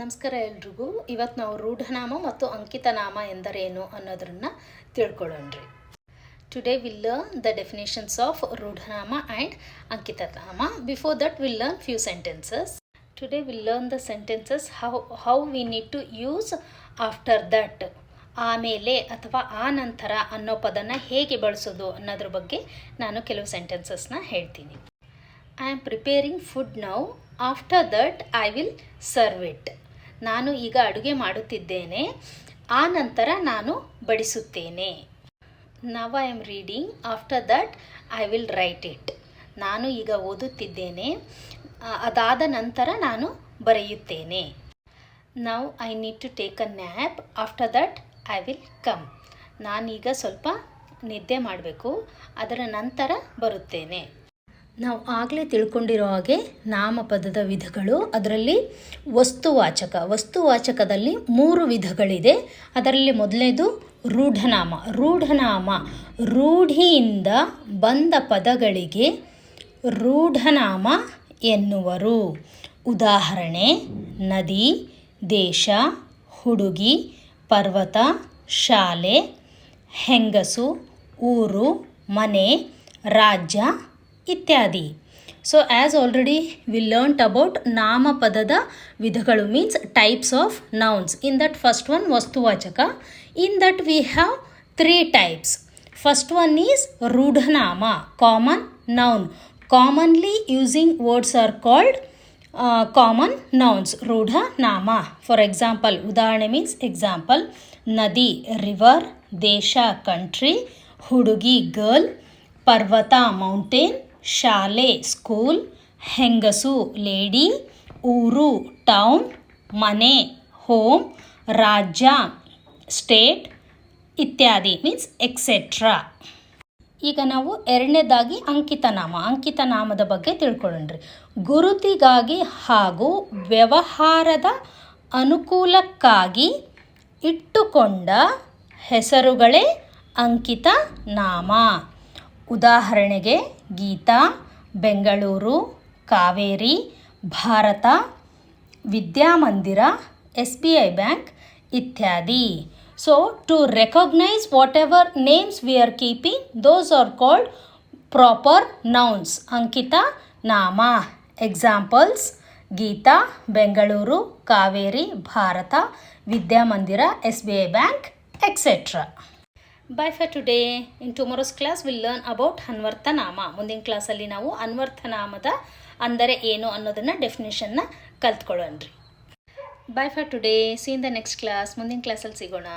ನಮಸ್ಕಾರ ಎಲ್ರಿಗೂ. ಇವತ್ತು ನಾವು ರೂಢನಾಮ ಮತ್ತು ಅಂಕಿತನಾಮ ಎಂದರೇನು ಅನ್ನೋದನ್ನು ತಿಳ್ಕೊಳ್ಳೋಣ್ರಿ today will learn the definitions of ರೂಢನಾಮ and ಅಂಕಿತನಾಮ. Before that will learn few sentences today will learn the sentences how how we need to use after that ಆಮೇಲೆ ಅಥವಾ ಆ ನಂತರ ಅನ್ನೋ ಪದನ ಹೇಗೆ ಬಳಸೋದು ಅನ್ನೋದ್ರ ಬಗ್ಗೆ ನಾನು ಕೆಲವು ಸೆಂಟೆನ್ಸಸ್ನ ಹೇಳ್ತೀನಿ. I am preparing food now after that I will serve it ನಾನು ಈಗ ಅಡುಗೆ ಮಾಡುತ್ತಿದ್ದೇನೆ. ಆ ನಂತರ ನಾನು ಬಡಿಸುತ್ತೇನೆ. Now I am reading after that I will write it ನಾನು ಈಗ ಓದುತ್ತಿದ್ದೇನೆ. ಅದಾದ ನಂತರ ನಾನು ಬರೆಯುತ್ತೇನೆ. Now I need to take a nap after that I will come ನಾನೀಗ ಸ್ವಲ್ಪ ನಿದ್ದೆ ಮಾಡಬೇಕು. ಅದರ ನಂತರ ಬರುತ್ತೇನೆ. ನಾವು ಆಗಲೇ ತಿಳ್ಕೊಂಡಿರೋ ಹಾಗೆ ನಾಮಪದದ ವಿಧಗಳು, ಅದರಲ್ಲಿ ವಸ್ತುವಾಚಕ, ವಸ್ತುವಾಚಕದಲ್ಲಿ ಮೂರು ವಿಧಗಳಿದೆ. ಅದರಲ್ಲಿ ಮೊದಲನೇದು ರೂಢನಾಮ. ರೂಢನಾಮ, ರೂಢಿಯಿಂದ ಬಂದ ಪದಗಳಿಗೆ ರೂಢನಾಮ ಎನ್ನುವರು. ಉದಾಹರಣೆ, ನದಿ, ದೇಶ, ಹುಡುಗಿ, ಪರ್ವತ, ಶಾಲೆ, ಹೆಂಗಸು, ಊರು, ಮನೆ, ರಾಜ್ಯ ಇತ್ಯಾದಿ. So as already we learnt about ನಾಮಪದದ ವಿಧಗಳು means types of nouns in that first one ವಸ್ತುವಾಚಕ. In that we have three types first one is ರೂಢನಾಮ common noun commonly using words are called common nouns ರೂಢ ನಾಮ for example ಉದಾಹರಣೆ means example ನದಿ river ದೇಶ country ಹುಡುಗಿ girl ಪರ್ವತ mountain ಶಾಲೆ, school, ಹೆಂಗಸು, lady, ಊರು, town, ಮನೆ, ಹೋಮ್, ರಾಜ್ಯ, ಸ್ಟೇಟ್ ಇತ್ಯಾದಿ ಮೀನ್ಸ್ ಎಕ್ಸೆಟ್ರಾ. ಈಗ ನಾವು ಎರಡನೇದಾಗಿ ಅಂಕಿತನಾಮ, ಅಂಕಿತನಾಮದ ಬಗ್ಗೆ ತಿಳ್ಕೊಳ್ಳೋಣ್ರಿ. ಗುರುತಿಗಾಗಿ ಹಾಗೂ ವ್ಯವಹಾರದ ಅನುಕೂಲಕ್ಕಾಗಿ ಇಟ್ಟುಕೊಂಡ ಹೆಸರುಗಳೇ ಅಂಕಿತ ನಾಮ ಉದಾಹರಣೆಗೆ Geeta, Bengaluru, Kaveri, Bharat, Vidyamandir S B I bank ಇತ್ಯಾದಿ. So to recognise whatever names we are keeping those are called proper nouns ಅಂಕಿತ ನಾಮ examples Geeta Bengaluru Kaveri Bharat Vidyamandir S B I bank etcetera bye for today in tomorrow's class will learn about ಅನ್ವರ್ಥನಾಮ ಮುಂದಿನ ಕ್ಲಾಸಲ್ಲಿ ನಾವು ಅನ್ವರ್ಥನಾಮದ ಅಂದರೆ ಏನು ಅನ್ನೋದನ್ನು ಡೆಫಿನೇಷನ್ನ ಕಲ್ತ್ಕೊಳ್ಳೋಣ್ರಿ bye for today see in the next class ಮುಂದಿನ ಕ್ಲಾಸಲ್ಲಿ ಸಿಗೋಣ.